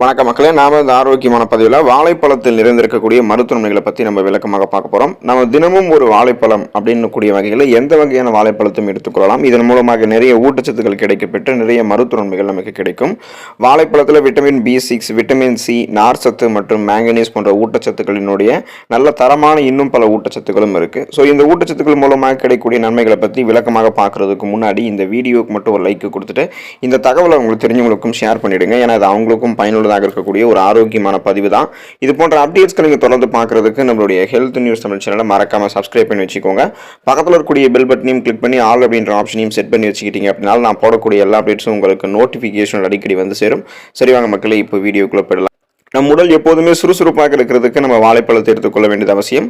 வணக்க மக்களே நாம இந்த ஆரோக்கியமான பதிவில் வாழைப்பழத்தில் நிறைந்திருக்கக்கூடிய மருத்துவமனைகளை பற்றி நம்ம விளக்கமாக பார்க்க போகிறோம் நம்ம தினமும் ஒரு வாழைப்பழம் அப்படின்னு கூடிய வகையில் எந்த வகையான வாழைப்பழத்தையும் எடுத்துக்கொள்ளலாம். இதன் மூலமாக நிறைய ஊட்டச்சத்துக்கள் கிடைக்கப்பெற்று நிறைய மருத்துவமைகள் நமக்கு கிடைக்கும். வாழைப்பழத்தில் vitamin B six vitamin C நார்ச்சத்து மற்றும் மேங்கனீஸ் போன்ற ஊட்டச்சத்துக்களினுடைய நல்ல தரமான இன்னும் பல ஊட்டச்சத்துக்களும் இருக்குது ஸோ இந்த ஊட்டச்சத்துக்கள் மூலமாக கிடைக்கக்கூடிய நன்மைகளை பற்றி விளக்கமாக பார்க்குறதுக்கு முன்னாடி இந்த வீடியோக்கு மட்டும் ஒரு லைக் கொடுத்துட்டு இந்த தகவலை உங்களுக்கு தெரிஞ்சவங்களுக்கும் ஷேர் பண்ணிவிடுங்க ஏன்னா அது அவங்களுக்கும் பயனுள்ள பயனுள்ளதாக இருக்கக்கூடிய ஒரு ஆரோக்கியமான பதிவு தான். இது போன்ற அப்டேட்ஸ்க்கு நீங்கள் தொடர்ந்து பார்க்குறதுக்கு நம்மளுடைய ஹெல்த் நியூஸ் தமிழ் சேனலை மறக்காமல் சப்ஸ்கிரைப் பண்ணி வச்சுக்கோங்க. பக்கத்தில் இருக்கக்கூடிய பெல் பட்டனையும் கிளிக் பண்ணி ஆல் அப்படின்ற ஆப்ஷனையும் செட் பண்ணி வச்சுக்கிட்டீங்க அப்படின்னா நான் போடக்கூடிய எல்லா அப்டேட்ஸும் உங்களுக்கு நோட்டிஃபிகேஷன் அடிக்கடி வந்து சேரும். சரி வாங்க மக்களே இப்போ வீடியோக்குள்ளே போயிடலாம். நம் உடல் எப்போதுமே சுறுசுறுப்பாக இருக்கிறதுக்கு நம்ம வாழைப்பழத்தை எடுத்துக்கொள்ள வேண்டியது அவசியம்.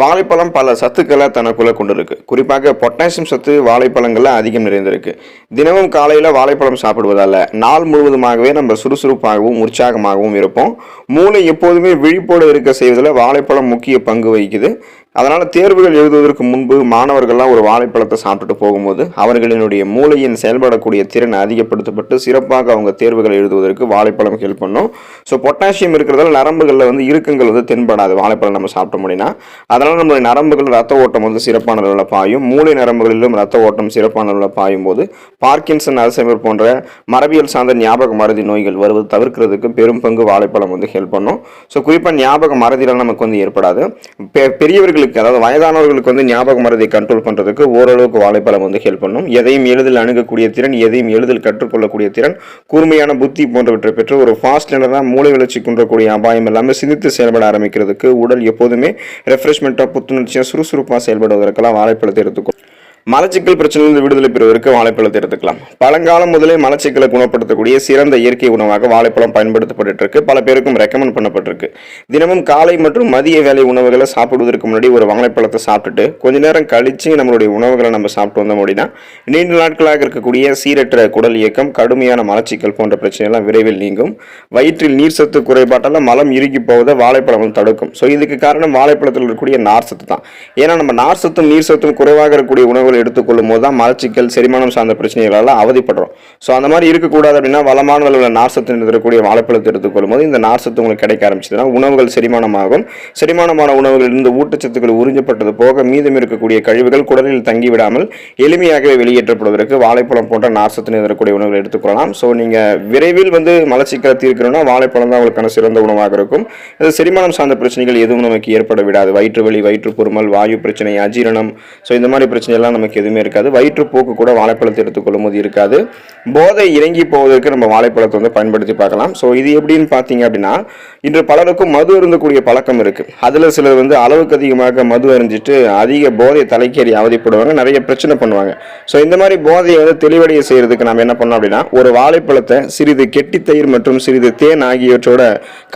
வாழைப்பழம் பல சத்துக்களை தனக்குள்ள கொண்டு இருக்கு குறிப்பாக பொட்டாசியம் சத்து வாழைப்பழங்கள்ல அதிகம் நிறைந்திருக்கு. தினமும் காலையில் வாழைப்பழம் சாப்பிடுவதால நாள் முழுவதுமாகவே நம்ம சுறுசுறுப்பாகவும் உற்சாகமாகவும் இருப்போம். மூளை எப்போதுமே விழிப்போடு இருக்க செய்வதில் வாழைப்பழம் முக்கிய பங்கு வகிக்குது. அதனால் தேர்வுகள் எழுதுவதற்கு முன்பு மாணவர்கள்லாம் ஒரு வாழைப்பழத்தை சாப்பிட்டுட்டு போகும்போது அவர்களினுடைய மூளையின் செயல்படக்கூடிய திறன் அதிகப்படுத்தப்பட்டு சிறப்பாக அவங்க தேர்வுகள் எழுதுவதற்கு வாழைப்பழம் ஹெல்ப் பண்ணும். ஸோ பொட்டாசியம் இருக்கிறதால நரம்புகளில் வந்து இறுக்கங்கள் வந்து தென்படாது. வாழைப்பழம் நம்ம சாப்பிட்ட முடியும்னா. அதனால் நம்மளுடைய நரம்புகள் ரத்த ஓட்டம் வந்து சிறப்பான அளவில் பாயும். மூளை நரம்புகளிலும் ரத்த ஓட்டம் சிறப்பான அளவில் பாயும் போது பார்க்கின்சன் அல்சைமர் போன்ற மரபியல் சார்ந்த ஞாபக மருதி நோய்கள் வருவது தவிர்க்கிறதுக்கு பெரும் பங்கு வாழைப்பழம் வந்து ஹெல்ப் பண்ணும். ஸோ குறிப்பாக ஞாபக மறதியெல்லாம் நமக்கு வந்து ஏற்படாது. பெ- பெரியவர்களுக்கு அதாவது வயதானவர்களுக்கு வந்து ஞாபக மறதியை கண்ட்ரோல் பண்ணுறதுக்கு ஓரளவுக்கு வாழைப்பழம் வந்து ஹெல்ப் பண்ணும். எதையும் எளிதில் அணுகக்கூடிய திறன் எதையும் எளிதில் கற்றுக்கொள்ளக்கூடிய திறன் கூர்மையான புத்தி போன்றவற்றை பெற்று ஒரு ஃபாஸ்ட் லேனராக மூளை வளர்ச்சி குன்றக்கூடிய அபாயம் இல்லாமல் சிந்தித்து செயல்பட ஆரம்பிக்கிறதுக்கு உடல் எப்போதுமே ரெஃப்ரெஷ்மெண்ட்டாக புத்துணர்ச்சியாக சுறுசுறுப்பாக செயல்படுவதற்கெல்லாம் வாழைப்பழத்தை எடுத்துக்கும் மலச்சிக்கல் பிரச்சனையிலிருந்து விடுதலை பெறுவதற்கு வாழைப்பழத்தை எடுத்துக்கலாம். பழங்காலம் முதலே மலச்சிக்கலை குணப்படுத்தக்கூடிய சிறந்த இயற்கை உணவாக வாழைப்பழம் பயன்படுத்தப்பட்டு இருக்கு பல பேருக்கும் ரெக்கமெண்ட் பண்ணப்பட்டிருக்கு. தினமும் காலை மற்றும் மதிய வேலை உணவுகளை சாப்பிடுவதற்கு முன்னாடி ஒரு வாழைப்பழத்தை சாப்பிட்டுட்டு கொஞ்ச நேரம் கழிச்சு நம்மளுடைய உணவுகளை நம்ம சாப்பிட்டு வந்தோம் அப்படின்னா நீண்ட நாட்களாக இருக்கக்கூடிய சீரற்ற குடல் இயக்கம் கடுமையான மலச்சிக்கல் போன்ற பிரச்சனைகள்லாம் விரைவில் நீங்கும். வயிற்றில் நீர் சத்து குறைபாட்டால் மலம் இறுகி போவதை வாழைப்பழம் வந்து தடுக்கும். ஸோ இதுக்கு காரணம் வாழைப்பழத்தில் இருக்கக்கூடிய நார் சத்து தான். ஏன்னா நம்ம நார் சத்தும் நீர் சத்தும் குறைவாக இருக்கக்கூடிய உணவுகள் எடுத்துக்கொள்ளும் போது தான் மலச்சிக்கல் செரிமானம் சார்ந்த பிரச்சனைகளால் அவதிப்படுறோம். ஸோ அந்த மாதிரி இருக்கக்கூடாது அப்படின்னா வளமான அளவில் நார்சத்து இருக்கக்கூடிய வாழைப்பழத்தை எடுத்துக்கொள்ளும் போது இந்த நார்சத்து உங்களுக்கு கிடைக்க ஆரம்பிச்சதுன்னா உணவுகள் செரிமானமாகும். செரிமானமான உணவுகளிலிருந்து ஊட்டச்சத்துக்கள் உறிஞ்சப்பட்டது போக மீதம் இருக்கக்கூடிய கழிவுகள் குடலில் தங்கிவிடாமல் எளிமையாகவே வெளியேற்றப்படுவதற்கு வாழைப்பழம் போன்ற நார்சத்து இருக்கக்கூடிய உணவுகள் எடுத்துக்கொள்ளலாம். ஸோ நீங்கள் விரைவில் வந்து மலச்சிக்கலை தீர்க்கணும்னா வாழைப்பழம் தான் உங்களுக்கான சிறந்த உணவாக இருக்கும். இது செரிமானம் சார்ந்த பிரச்சனைகள் எதுவும் நமக்கு ஏற்பட விடாது. வயிற்று வலி வயிற்று பொறுமல் வாயு பிரச்சனை அஜீரணம். ஸோ இந்த மாதிரி பிரச்சனை எல்லாம் நமக்கு எதுவுமே இருக்காது. வயிற்றுப்போக்கு கூட வாழைப்பழத்தை எடுத்துக்கொள்ளும் போது இருக்காது. போதை இறங்கி போவதற்கு நம்ம வாழைப்பழத்தை வந்து பயன்படுத்தி பார்க்கலாம். ஸோ இது எப்படின்னு பார்த்தீங்க அப்படின்னா இன்று பலருக்கும் மது அருந்தக்கூடிய பழக்கம் இருக்கு. அதில் சிலர் வந்து அளவுக்கு அதிகமாக மது அறிஞ்சிட்டு அதிக போதை தலைக்கேறி அவதிப்படுவாங்க. நிறைய பிரச்சனை பண்ணுவாங்க. ஸோ இந்த மாதிரி போதையை வந்து தெளிவடைய செய்கிறதுக்கு நம்ம என்ன பண்ணோம் அப்படின்னா ஒரு வாழைப்பழத்தை சிறிது கெட்டி தயிர் மற்றும் சிறிது தேன் ஆகியவற்றோட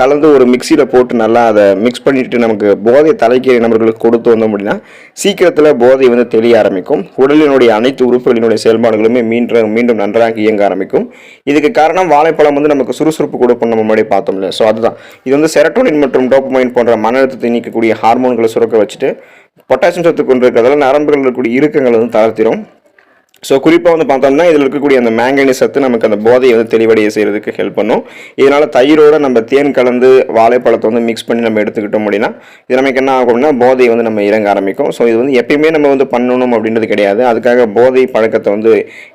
கலந்து ஒரு மிக்சியில் போட்டு நல்லா அதை மிக்ஸ் பண்ணிட்டு நமக்கு போதை தலைக்கேறி நபர்களுக்கு கொடுத்து வந்தோம் அப்படின்னா சீக்கிரத்தில் போதை வந்து தெளிய ஆரம்பிக்கும். உடலினுடைய அனைத்து உறுப்புகளினுடைய செயல்பாடுகளுமே மீண்டும் மீண்டும் நன்றாக இயங்க ஆரம்பிக்கும். இதுக்கு காரணம் வாழைப்பழம் வந்து நமக்கு சுறுசுறுப்பு கொடுக்கும் நம்ம முன்னாடி பார்த்தோம்ல ஸோ அதுதான். இது வந்து செரட்டோனின் மற்றும் டோப்பமைன் போன்ற மன அழுத்தத்தை நீக்கக்கூடிய ஹார்மோன்களை சுரக்க வச்சுட்டு பொட்டாசியம் சத்து கொண்டு இருக்கிறதால நரம்புகள் இருக்கக்கூடிய இறுக்கங்களை வந்து தளர்த்திடும் ஸோ குறிப்பாக வந்து பார்த்தோம்னா இதில் இருக்கக்கூடிய அந்த மேங்கனீஸ் சத்து நமக்கு அந்த போதையை வந்து தெளிவடைய செய்கிறதுக்கு ஹெல்ப் பண்ணும். இதனால் தயிரோட நம்ம தேன் கலந்து வாழைப்பழத்தை வந்து மிக்ஸ் பண்ணி நம்ம எடுத்துக்கிட்டோம் அப்படின்னா இது நமக்கு என்ன ஆகும் அப்படின்னா போதை வந்து நம்ம இறங்க ஆரம்பிக்கும். ஸோ இது வந்து எப்பயுமே நம்ம வந்து பண்ணணும் அப்படின்றது கிடையாது. அதுக்காக போதை பழக்கத்தை வந்து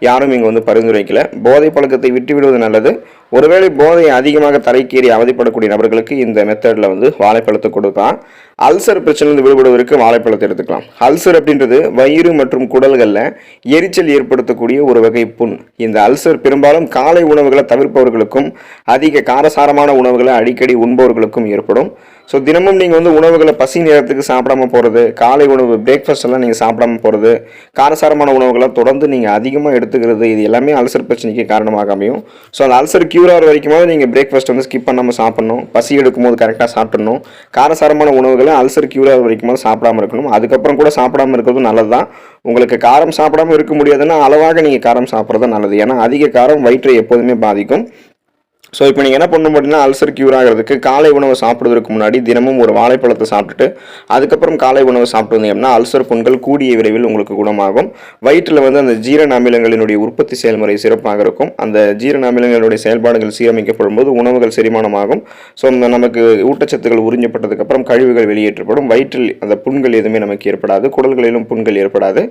யாரும் இங்கே வந்து பரிந்துரைக்கல. போதை பழக்கத்தை விட்டு விடுவது நல்லது. ஒருவேளை போதை அதிகமாக தலைக்கீறி அவதிப்படக்கூடிய நபர்களுக்கு இந்த மெத்தடில் வந்து வாழைப்பழத்தை கொடுக்கலாம். அல்சர் பிரச்சனையிலிருந்து விடுபடுவதற்கு வாழைப்பழத்தை எடுத்துக்கலாம். அல்சர் அப்படின்றது வயிறு மற்றும் குடல்களில் எரிச்சல் ஏற்படுத்தக்கூடிய ஒரு வகை புண். இந்த அல்சர் பெரும்பாலும் காலை உணவுகளை தவிர்ப்பவர்களுக்கும் அதிக காரசாரமான உணவுகளை அடிக்கடி உண்பவர்களுக்கும் ஏற்படும். ஸோ தினமும் நீங்கள் வந்து உணவுகளை பசி நேரத்துக்கு சாப்பிடாம போகிறது காலை உணவு பிரேக்ஃபாஸ்ட் எல்லாம் நீங்கள் சாப்பிடாம போகிறது காரசாரமான உணவுகளை தொடர்ந்து நீங்கள் அதிகமாக எடுத்துக்கிறது இது எல்லாமே அல்சர் பிரச்சனைக்கு காரணமாக அமையும். ஸோ அந்த அல்சர் கியூர் ஆகிற வரைக்குமாவது நீங்கள் பிரேக்ஃபாஸ்ட் வந்து ஸ்கிப் பண்ணாமல் சாப்பிடணும் பசி எடுக்கும்போது கரெக்டாக சாப்பிடணும். காரசாரமான உணவுகளை அல்சர் கியூர் ஆகிற வரைக்குமாவது சாப்பிடாம இருக்கணும். அதுக்கப்புறம் கூட சாப்பிடாம இருக்கிறது நல்லது தான் உங்களுக்கு காரம் சாப்பிடாம இருக்க முடியாதுன்னா அளவாக நீங்கள் காரம் சாப்பிட்றது நல்லது. ஏன்னா அதிக காரம் வயிற்றை எப்போதுமே பாதிக்கும். ஸோ இப்போ நீங்கள் என்ன பண்ணணும் அப்படின்னா அல்சர் க்யூர் ஆகிறதுக்கு காலை உணவு சாப்பிடுவதற்கு முன்னாடி தினமும் ஒரு வாழைப்பழத்தை சாப்பிட்டுட்டு அதுக்கப்புறம் காலை உணவு சாப்பிட்டு வந்தீங்க அப்படின்னா அல்சர் புண்கள் கூடிய விரைவில் உங்களுக்கு குணமாகும். வயிற்றில் வந்து அந்த ஜீரண அமிலங்களினுடைய உற்பத்தி செயல்முறை சிறப்பாக இருக்கும். அந்த ஜீரண அமிலங்களுடைய செயல்பாடுகள் சீரமைக்கப்படும் போது உணவுகள் செரிமானமாகும். ஸோ நமக்கு ஊட்டச்சத்துக்கள் உறிஞ்சப்பட்டதுக்கப்புறம் கழிவுகள் வெளியேற்றப்படும். வயிற்றில் அந்த புண்கள் எதுவுமே நமக்கு ஏற்படாது. குடல்களிலும் புண்கள் ஏற்படாது.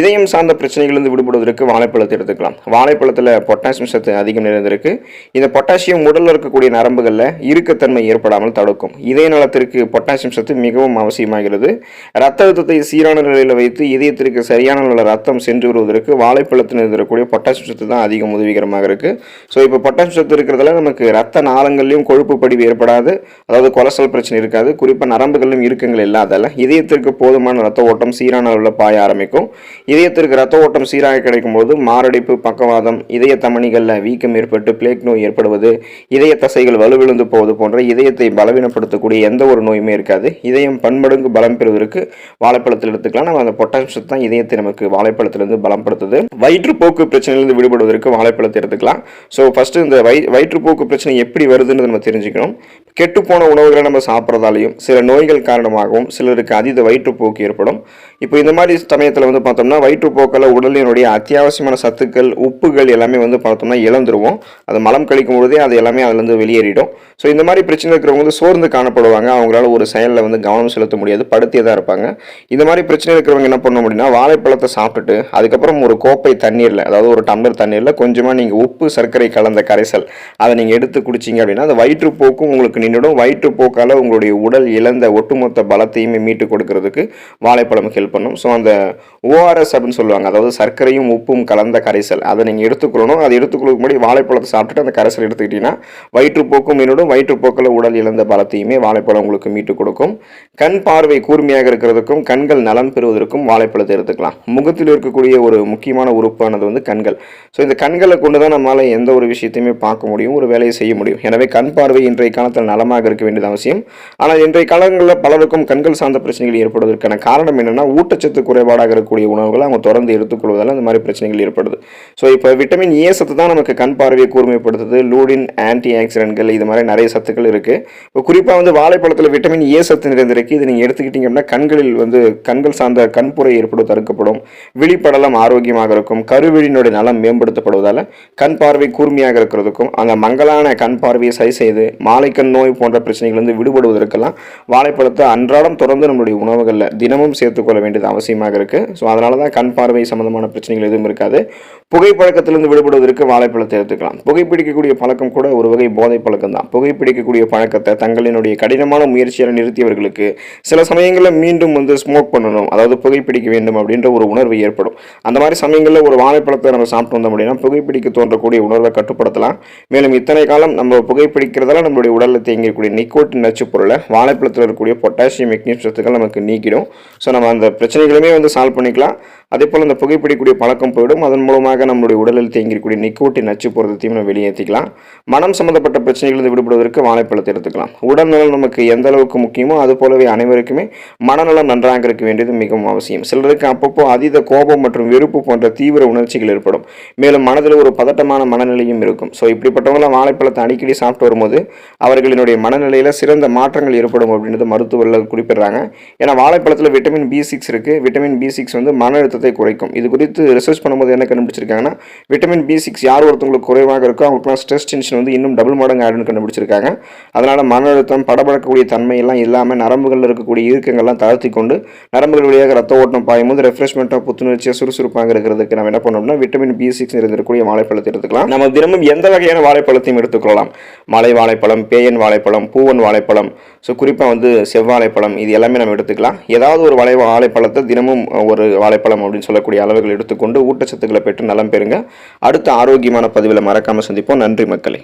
இதயம் சார்ந்த பிரச்சனைகளிலிருந்து விடுபடுவதற்கு வாழைப்பழத்தை எடுத்துக்கலாம். வாழைப்பழத்தில் பொட்டாசியம் சத்து அதிகம் நிறைந்திருக்கு. இந்த பொட்டாசியம் உடலில் இருக்கக்கூடிய நரம்புகளில் இறுக்கத்தன்மை ஏற்படாமல் தடுக்கும். இதய நலத்திற்கு பொட்டாசியம் சத்து மிகவும் அவசியமாகிறது. ரத்த அழுத்தத்தை சீரான நிலையில் வைத்து இதயத்திற்கு சரியான நல்ல ரத்தம் சென்று வருவதற்கு வாழைப்பழத்தில் இருக்கக்கூடிய பொட்டாசியம் சத்து தான் அதிகம் உதவிகரமாக இருக்குது ஸோ இப்போ பொட்டாசியம் சத்து இருக்கிறதுல நமக்கு ரத்த நாளங்கள்லையும் கொழுப்பு படிவு ஏற்படாது. அதாவது கொலஸ்ட்ரால் பிரச்சனை இருக்காது. குறிப்பாக நரம்புகளிலும் இறுக்கங்கள் இல்லாதால இதயத்திற்கு போதுமான ரத்த ஓட்டம் சீரான அளவில் பாய ஆரம்பிக்கும். இதயத்திற்கு ரத்த ஓட்டம் சீராக கிடைக்கும் போது மாரடைப்பு பக்கவாதம் இதய தமணிகளில் வீக்கம் ஏற்பட்டு பிளேக் நோய் ஏற்படுவது இதய தசைகள் வலுவிழுந்து போவது போன்ற இதயத்தை பலவீனப்படுத்தக்கூடிய எந்த ஒரு நோயுமே இருக்காது. இதயம் பன்மடங்கு பலம் பெறுவதற்கு வாழைப்பழத்தில் எடுத்துக்கலாம். நம்ம அந்த பொட்டாசியம் தான் இதயத்தை நமக்கு வாழைப்பழத்திலிருந்து பலப்படுத்துது. வயிற்றுப்போக்கு பிரச்சனையிலிருந்து விடுபடுவதற்கு வாழைப்பழத்தை எடுத்துக்கலாம். ஸோ ஃபஸ்ட்டு இந்த வயி வயிற்றுப்போக்கு பிரச்சனை எப்படி வருதுன்னு நம்ம தெரிஞ்சுக்கணும். கெட்டுப்போன உணவுகளை நம்ம சாப்பிட்றதாலையும் சில நோய்கள் காரணமாகவும் சிலருக்கு அதீத வயிற்றுப்போக்கு ஏற்படும். இப்போ இந்த மாதிரி சமயத்தில் வந்து பார்த்தோம்னா வயிற்றுப்போக்கில் உடலினுடைய அத்தியாவசியமான சத்துக்கள் உப்புகள் எல்லாமே வந்து பார்த்தோம்னா இழந்துருவோம். அது மலம் கழிக்கும் பொழுதே அது எல்லாமே அதுலேருந்து வெளியேறிடும். ஸோ இந்த மாதிரி பிரச்சனை இருக்கிறவங்க வந்து சோர்ந்து காணப்படுவாங்க. அவங்களால ஒரு செயலில் வந்து கவனம் செலுத்த முடியாது படுத்தியே தான் இருப்பாங்க. இந்த மாதிரி பிரச்சனை இருக்கிறவங்க என்ன பண்ண முடியும்னா வாழைப்பழத்தை சாப்பிட்டுட்டு அதுக்கப்புறம் ஒரு கோப்பை தண்ணீரில் அதாவது ஒரு டம்ளர் தண்ணீரில் கொஞ்சமாக நீங்கள் உப்பு சர்க்கரை கலந்த கரைசல் அதை நீங்கள் எடுத்து குடிச்சிங்க அப்படின்னா அந்த வயிற்றுப்போக்கும் உங்களுக்கு நின்றுடும். வயிற்றுப்போக்கால் உங்களுடைய உடல் இழந்த ஒட்டுமொத்த பலத்தையுமே மீட்டு கொடுக்கறதுக்கு வாழைப்பழம் ஹெல்ப் பண்ணும். ஸோ அந்த ஓஆர்எஸ் அப்படின்னு சொல்லுவாங்க. அதாவது சர்க்கரையும் உப்பும் கலந்த கரைசல். அதை நீங்கள் எடுத்துக்கொள்ளணும். அதை எடுத்துக்கொள்ளுக்கு முன்னாடி வாழைப்பழத்தை சாப்பிட்டுட்டு அந்த கரைசல் எடுத்துக்கிட்டீங்கன்னா வயிற்றுப்போக்கும் மீண்டும் வயிற்றுப்போக்கில் உடல் இழந்த பலத்தையுமே வாழைப்பழம் உங்களுக்கு மீட்டு கொடுக்கும். கண் பார்வை கூர்மையாக இருக்கிறதுக்கும் கண்கள் நலம் பெறுவதற்கும் வாழைப்பழத்தை எடுத்துக்கலாம். முகத்தில் இருக்கக்கூடிய ஒரு முக்கியமான உறுப்பானது வந்து கண்கள். ஸோ இந்த கண்களை கொண்டு தான் நம்மளால் எந்த ஒரு விஷயத்தையுமே பார்க்க முடியும். ஒரு வேலையை செய்ய முடியும். எனவே கண் பார்வை இன்றைய காலத்தில் நலமாக இருக்க வேண்டியது அவசியம். ஆனால் இன்றைய காலங்களில் பலருக்கும் கண்கள் சார்ந்த பிரச்சனைகள் ஏற்படுவதற்கான காரணம் என்னென்னா ஊட்டச்சத்து குறைபாடாக இருக்கக்கூடிய உணவுகளை அவங்க தொடர்ந்து எடுத்துக்கொள்வதால் இந்த மாதிரி பிரச்சனைகள் ஏற்படுது. ஸோ இப்போ விட்டமின் ஏ சத்து தான் நமக்கு கண் பார்வையை கூர்மைப்படுத்துது. லூடின் ஆன்டி ஆக்சிடென்ட்கள் இது மாதிரி நிறைய சத்துக்கள் இருக்குது இப்போ குறிப்பாக வந்து வாழைப்பழத்தில் விட்டமின் ஏ சத்து நிறைந்திருக்கு. இது நீங்கள் எடுத்துக்கிட்டீங்க அப்படின்னா கண்களில் வந்து கண்கள் சார்ந்த கண்புரை ஏற்படும் தடுக்கப்படும். விழிப்படலம் ஆரோக்கியமாக இருக்கும். கருவிழினுடைய நலம் மேம்படுத்தப்படுவதால் கண் பார்வை கூர்மையாக இருக்கிறதுக்கும் அந்த மங்கலான கண் பார்வையை சரி செய்து மாலைக்கண் நோய் போன்ற பிரச்சனைகள் வந்து விடுபடுவதற்கெல்லாம் வாழைப்பழத்தை அன்றாடம் தொடர்ந்து நம்மளுடைய உணவுகளில் தினமும் சேர்த்துக்கொள்ள வேண்டியது அவசியமாக இருக்குது ஸோ அதனால தான் கண் பார்வை சம்மந்தமான பிரச்சனைகள் எதுவும் இருக்காது. புகைப்பழக்கத்திலிருந்து விடுபடுவதற்கு வாழைப்பழத்தை எடுத்துக்கலாம். புகைப்பிடிக்கக்கூடிய பழக்கம் கூட ஒரு வகை போதை பழக்கம் தான் புகைப்பிடிக்கக்கூடிய பழக்கத்தை தங்களினுடைய கடினமான முயற்சியால் நிறுத்தியவர்களுக்கு சில சமயங்களில் மீண்டும் வந்து ஸ்மோக் பண்ணணும். அதாவது புகைப்பிடிக்க வேண்டும் அப்படின்ற ஒரு உணர்வு ஏற்படும். அந்த மாதிரி சமயங்களில் ஒரு வாழைப்பழத்தை நம்ம சாப்பிட்டு வந்தோம் அப்படின்னா புகைப்பிடிக்க தோன்றக்கூடிய உணர்வை கட்டுப்படுத்தலாம். மேலும் இத்தனை காலம் நம்ம புகைப்பிடிக்கிறதால நம்மளுடைய உடலில் தேங்கக்கூடிய நிக்கோட்டின் நச்சு பொருளை வாழைப்பழத்தில் இருக்கக்கூடிய பொட்டாசியம் மெக்னீசியத்துக்கள் நமக்கு நீக்கிடும். ஸோ நம்ம அந்த பிரச்சனைகளுமே வந்து சால்வ் பண்ணிக்கலாம். அதே போல் அந்த புகைப்பிடிக்கக்கூடிய பழக்கம் போயிடும். அதன் மூலமாக நம்மளுடைய உடலில் தேங்கிக்கூடிய நிக்கோட்டின் நச்சு பொருத்தத்தையும் நம்ம வெளியேற்றிக்கலாம் மனம் சம்மந்தப்பட்ட பிரச்சனைகளிலிருந்து விடுபடுவதற்கு வாழைப்பழத்தை எடுத்துக்கலாம். உடல்நலம் நமக்கு எந்த அளவுக்கு முக்கியமோ அது போலவே அனைவருக்குமே மனநலம் நன்றாக இருக்க வேண்டியது மிகவும் அவசியம். சிலருக்கு அப்பப்போ அதீத கோபம் மற்றும் வெறுப்பு போன்ற தீவிர உணர்ச்சிகள் ஏற்படும். மேலும் மனதில் ஒரு பதட்டமான மனநிலையும் இருக்கும். ஸோ இப்படிப்பட்டவங்களாம் வாழைப்பழத்தை அடிக்கடி சாப்பிட்டு வரும்போது அவர்களினுடைய மனநிலையில் சிறந்த மாற்றங்கள் ஏற்படும் அப்படின்றது மருத்துவர்கள் குறிப்பிடுறாங்க. ஏன்னா வாழைப்பழத்தில் விட்டமின் பி சிக்ஸ் இருக்குது விட்டமின் பி சிக்ஸ் வந்து மன அழுத்தத்தை குறைக்கும். இது குறித்து ரிசர்ச் பண்ணும்போது என்ன கண்டுபிடிச்சிருக்காங்கன்னா விட்டமின் பி சிக்ஸ் யார் ஒருத்தவங்களுக்கு குறைவாக இருக்கோ அவங்களுக்குலாம் ஸ்ட்ரெஸ் டென்ஷன் வந்து இன்னும் டபுள் மடங்கு ஆடுன்னு கண்டுபிடிச்சிருக்காங்க. அதனால் மன அழுத்தம் படபடக்கக்கூடிய தன்மையெல்லாம் இல்லாமல் நரம்புகளில் இருக்கக்கூடிய இயக்கங்கள்லாம் தளர்த்தி கொண்டு நரம்புகள் வழியாக ரத்த ஓட்டம் பாயும் போது ரெஃப்ரெஷ்மெண்ட்டாக புத்துணர்ச்சியாக சுறுசுறுப்பாக இருக்கிறதுக்கு நம்ம என்ன பண்ணோம்னா விட்டமின் பி சிக்ஸ் இருந்திருக்கக்கூடிய வாழைப்பழத்தை எடுத்துக்கலாம். நம்ம தினமும் எந்த வகையான வாழைப்பழத்தையும் எடுத்துக்கொள்ளலாம். மலை வாழைப்பழம் பேயன் வாழைப்பழம் பூவன் வாழைப்பழம் ஸோ குறிப்பாக வந்து செவ்வாழைப்பழம் இது எல்லாமே நம்ம எடுத்துக்கலாம். ஏதாவது ஒரு வாழை வாழைப்பழத்தை தினமும் ஒரு வாழைப்பழம் அப்படின்னு சொல்லக்கூடிய அளவுகள் எடுத்துக்கொண்டு ஊட்டச்சத்துக்களை பெற்று நலம் பெறுங்க. அடுத்த ஆரோக்கியமான பதிவில் மறக்காமல் சந்திப்போம். நன்றி மக்களே.